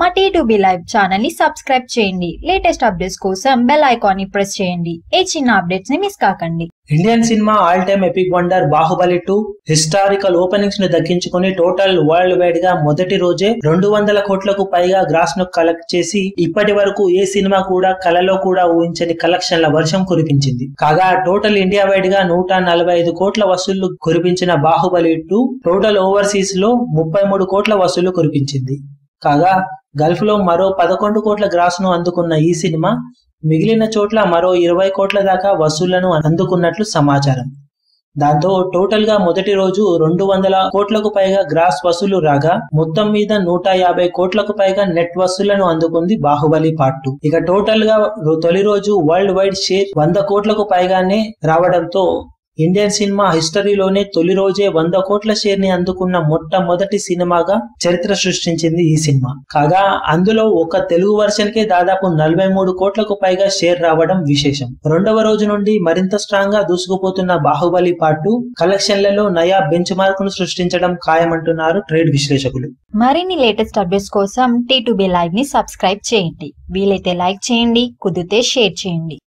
మా T live ఛానల్ని subscribe చేయండి. లేటెస్ట్ అప్డేట్స్ కోసం బెల్ ఐకాన్ని ప్రెస్ చేయండి. ఏ చిన్న అప్డేట్స్ని మిస్ కాకండి. Indian cinema all time epic wonder Baahubali two historical ఓపెనింగ్స్ను దక్కించుకుని టోటల్ వరల్డ్ వైడ్గా మొదటి రోజే రెండు వందల కోట్లకు పైగా గ్రాస్ను కలెక్ట్ చేసి ఇప్పటి వరకు ఏ సినిమా కూడా కలలో కూడా ఊహించని కలెక్షన్ల వర్షం కురిపించింది. కాగా టోటల్ ఇండియా వైడ్గా నూట నలభై ఐదు కోట్ల వసూళ్ళు కురిపించిన బాహుబలి టూ టోటల్ ఓవర్సీస్లో ముప్పై మూడు కోట్ల వసూళ్ళు కురిపించింది. కాగా గల్ఫ్లో మరో పదకొండు కోట్ల గ్రాస్ను అందుకున్న ఈ సినిమా మిగిలిన చోట్ల మరో ఇరవై కోట్ల దాకా వసూళ్ళను అందుకున్నట్లు సమాచారం. దాంతో టోటల్గా మొదటి రోజు రెండు వందల కోట్లకు పైగా గ్రాస్ వసూలు రాగా మొత్తం మీద నూట యాభై కోట్లకు పైగా నెట్ వసూళ్ళను అందుకుంది బాహుబలి పార్ట్ టూ. ఇక టోటల్గా తొలి రోజు వరల్డ్ వైడ్ షేర్ వంద కోట్లకు పైగానే రావడంతో ఇండియన్ సినిమా హిస్టరీలోనే తొలి రోజే వంద కోట్ల షేర్ని అందుకున్న మొట్టమొదటి సినిమాగా చరిత్ర సృష్టించింది ఈ సినిమా. కాగా అందులో ఒక తెలుగు వర్షన్ కే దాదాపు నలభై మూడు కోట్లకు పైగా షేర్ రావడం విశేషం. రెండవ రోజు నుండి మరింత స్ట్రాంగ్గా దూసుకుపోతున్న బాహుబలి పాటు కలెక్షన్లలో నయా బెంచ్ మార్క్ను సృష్టించడం ఖాయమంటున్నారు ట్రేడ్ విశ్లేషకులు. మరిన్ని లేటెస్ట్ అప్డేట్స్ కోసం టీ టు లైవ్ని సబ్స్క్రైబ్ చేయండి. వీలైతే లైక్ చేయండి కుదిరితే షేర్ చేయండి.